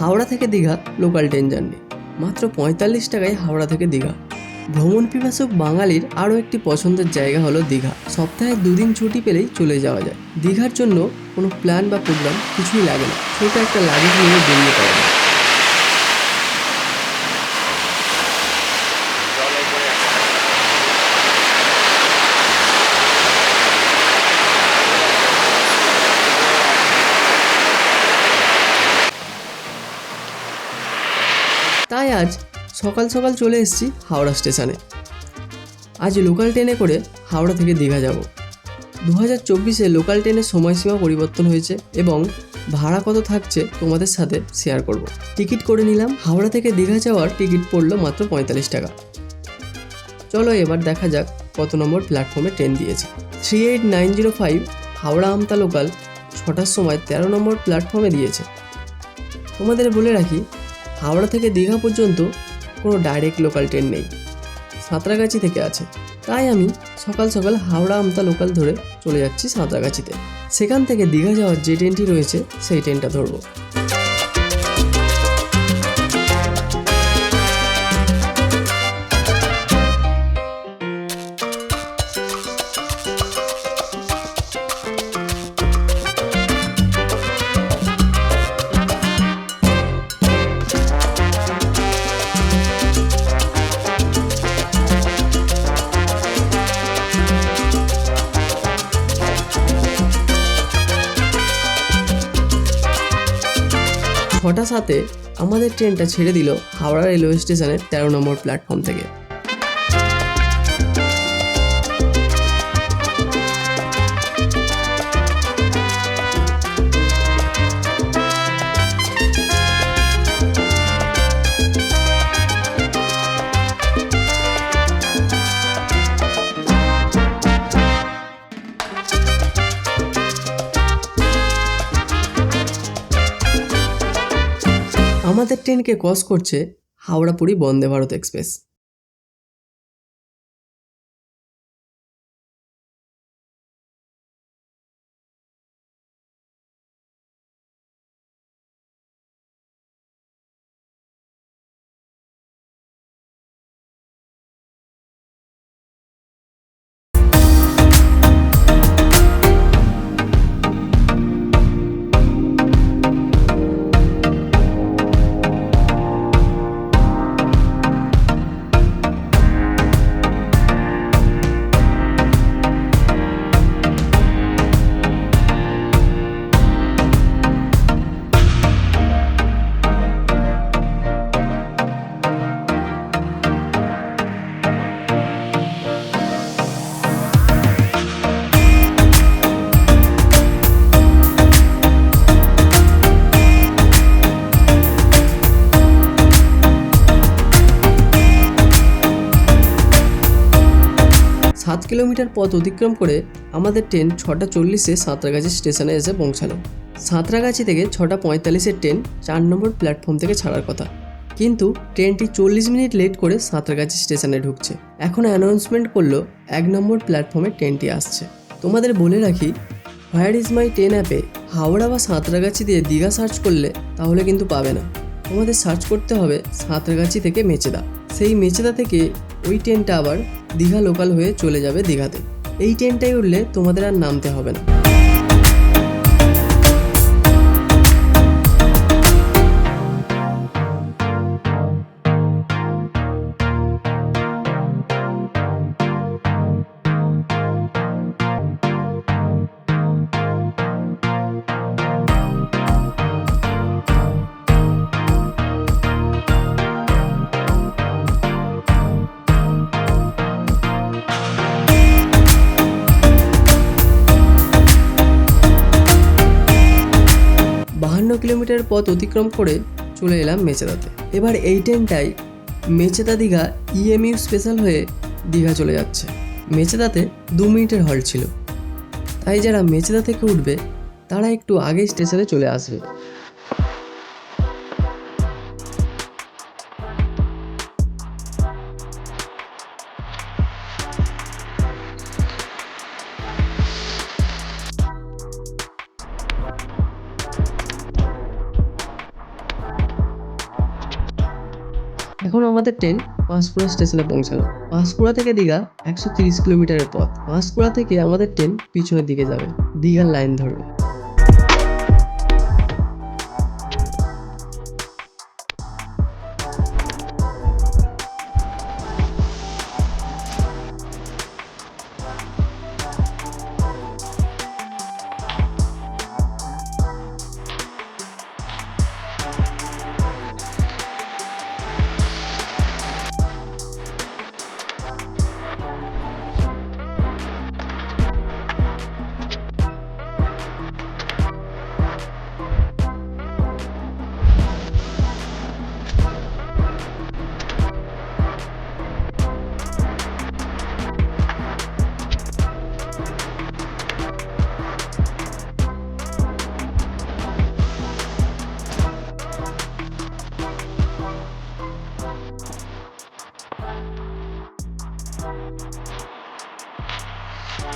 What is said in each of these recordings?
হাওড়া থেকে Digha local train journey মাত্র পঁয়তাল্লিশ টাকায় হাওড়া থেকে দীঘা। ভ্রমণ পিপাসক বাঙালির আরও একটি পছন্দের জায়গা হলো দীঘা। সপ্তাহে দুদিন ছুটি পেলেই চলে যাওয়া যায়। দীঘার জন্য কোনো প্ল্যান বা প্রোগ্রাম কিছুই লাগে না। সেটা একটা লাগেজ নিয়ে বেরিয়ে পড়া যায় তাই আজ সকাল সকাল চলে এসেছি হাওড়া স্টেশনে। আজ লোকাল ট্রেনে করে হাওড়া থেকে দীঘা যাব। দু হাজার চব্বিশে লোকাল ট্রেনের সময়সীমা পরিবর্তন হয়েছে এবং ভাড়া কত থাকছে তোমাদের সাথে শেয়ার করব। টিকিট করে নিলাম, হাওড়া থেকে দীঘা যাওয়ার টিকিট পড়ল মাত্র পঁয়তাল্লিশ টাকা। চলো এবার দেখা যাক কত নম্বর প্ল্যাটফর্মে ট্রেন দিয়েছে। Three eight nine zero five Howrah Amta local ছটার সময় তেরো নম্বর প্ল্যাটফর্মে দিয়েছে। তোমাদের বলে রাখি, হাওড়া থেকে দীঘা পর্যন্ত কোনো ডাইরেক্ট লোকাল ট্রেন নেই। সাঁতরাগাছি থেকে আছে। তাই আমি সকাল সকাল হাওড়া আমতা লোকাল ধরে চলে যাচ্ছি সাঁতরাগাছিতে। সেখান থেকে দীঘা যাওয়ার যে ট্রেনটি রয়েছে, সেই ট্রেনটা ধরবো। ছটা সাথে আমাদের ট্রেনটা ছেড়ে দিল হাওড়া রেলওয়ে স্টেশনের তেরো নম্বর প্ল্যাটফর্ম থেকে। আমাদের ট্রেনকে ক্রস করছে হাওড়া পুরী বন্দে ভারত এক্সপ্রেস। সাত কিলোমিটার পথ অতিক্রম করে আমাদের ট্রেন ছটা চল্লিশে সাঁতরাগাছি স্টেশনে এসে পৌঁছালো। সাঁতরাগাছি থেকে ছটা পঁয়তাল্লিশের ট্রেন চার নম্বর প্ল্যাটফর্ম থেকে ছাড়ার কথা। কিন্তু ট্রেনটি চল্লিশ মিনিট লেট করে সাঁতরাগাছি স্টেশনে ঢুকছে। এখন অ্যানাউন্সমেন্ট করল, এক নম্বর প্ল্যাটফর্মে ট্রেনটি আসছে। তোমাদের বলে রাখি, হোয়ার ইজ মাই ট্রেন অ্যাপে হাওড়া বা সাঁতরাগাছি দিয়ে দীঘা সার্চ করলে তাহলে কিন্তু পাবে না। তোমাদের সার্চ করতে হবে সাঁতরাগাছি থেকে মেচেদা। সেই মেচেদা থেকে ওই ট্রেনটা আবার দীঘা লোকাল হয়ে চলে যাবে দীঘাতে। এই ট্রেনটাই উঠলে তোমাদের আর নামতে হবে না। কিলোমিটার পথ অতিক্রম করে চলে এলাম মেচেদাতে। এবার এই ট্রেনটাই মেচেদা দীঘা ইএমইউ স্পেশাল হয়ে দীঘা চলে যাচ্ছে। মেচেদাতে দু মিনিটের হল্ট ছিল। তাই যারা মেচেদা থেকে উঠবে, তারা একটু আগে স্টেশনে চলে আসবে। এখন আমাদের ট্রেন পাঁশকুড়া স্টেশনে পৌঁছালো। পাঁশকুড়া থেকে দীঘা একশো তিরিশ কিলোমিটারের পথ। পাঁশকুড়া থেকে আমাদের ট্রেন পিছনের দিকে যাবে। দীঘার লাইন ধরবে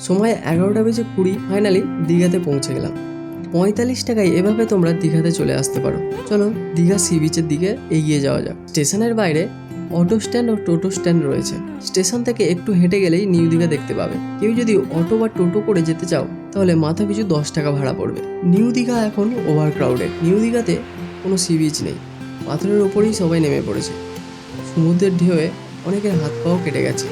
সময় এগারোটা বেজে কুড়ি ফাইনালি দীঘাতে পৌঁছে গেলাম। পঁয়তাল্লিশ টাকায় এভাবে তোমরা দীঘাতে চলে আসতে পারো। চলো দীঘা সি বিচের দিকে এগিয়ে যাওয়া যাক। স্টেশনের বাইরে অটো স্ট্যান্ড ও টোটো স্ট্যান্ড রয়েছে। স্টেশন থেকে একটু হেঁটে গেলেই নিউ দীঘা দেখতে পাবে। কেউ যদি অটো বা টোটো করে যেতে চাও, তাহলে মাথা পিছু দশ টাকা ভাড়া পড়বে। নিউ দীঘা এখন ওভার ক্রাউডেড নিউ দীঘাতে কোনো সি বিচ নেই। পাথরের ওপরেই সবাই নেমে পড়েছে। সমুদ্রের ঢেউয়ে অনেকের হাত পাও কেটে গেছে।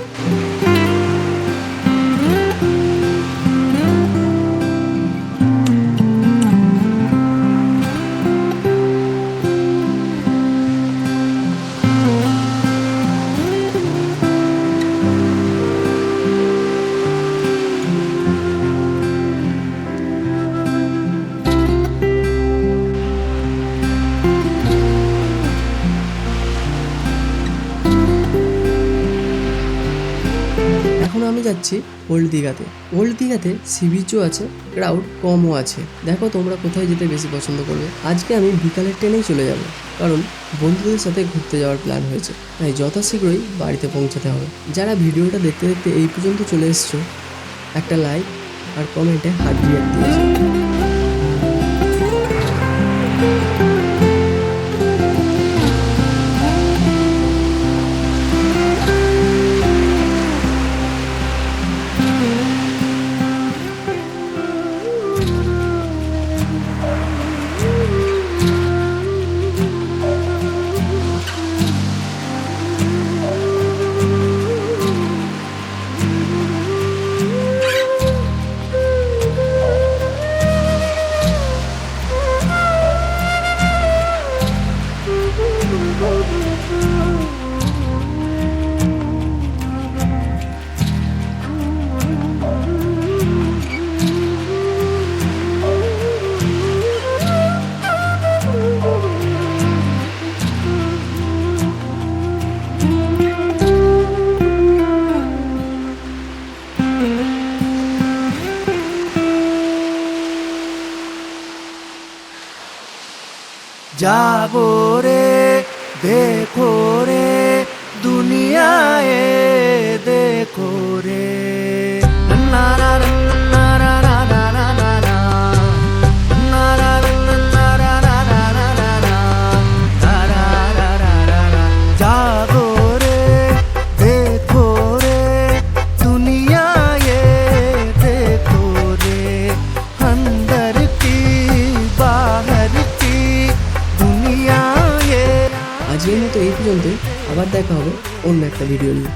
যাচ্ছি ওল্ড দীঘাতে। ওল্ড দীঘাতে সি বিচও আছে ক্রাউড কমও আছে। দেখো তোমরা কোথায় যেতে বেশি পছন্দ করবে। আজকে আমি বিকালের ট্রেনেই চলে যাব, কারণ বন্ধুদের সাথে ঘুরতে যাওয়ার প্ল্যান হয়েছে। তাই যথাশীঘ্রই বাড়িতে পৌঁছাতে হবে। যারা ভিডিওটা দেখতে দেখতে এই পর্যন্ত চলে এসছো, একটা লাইক আর কমেন্টে হাত দিয়ে দিয়েছ। যাব রে দেখো রে দুনিয়ায় দেখো। অন্য একটা ভিডিও নিয়ে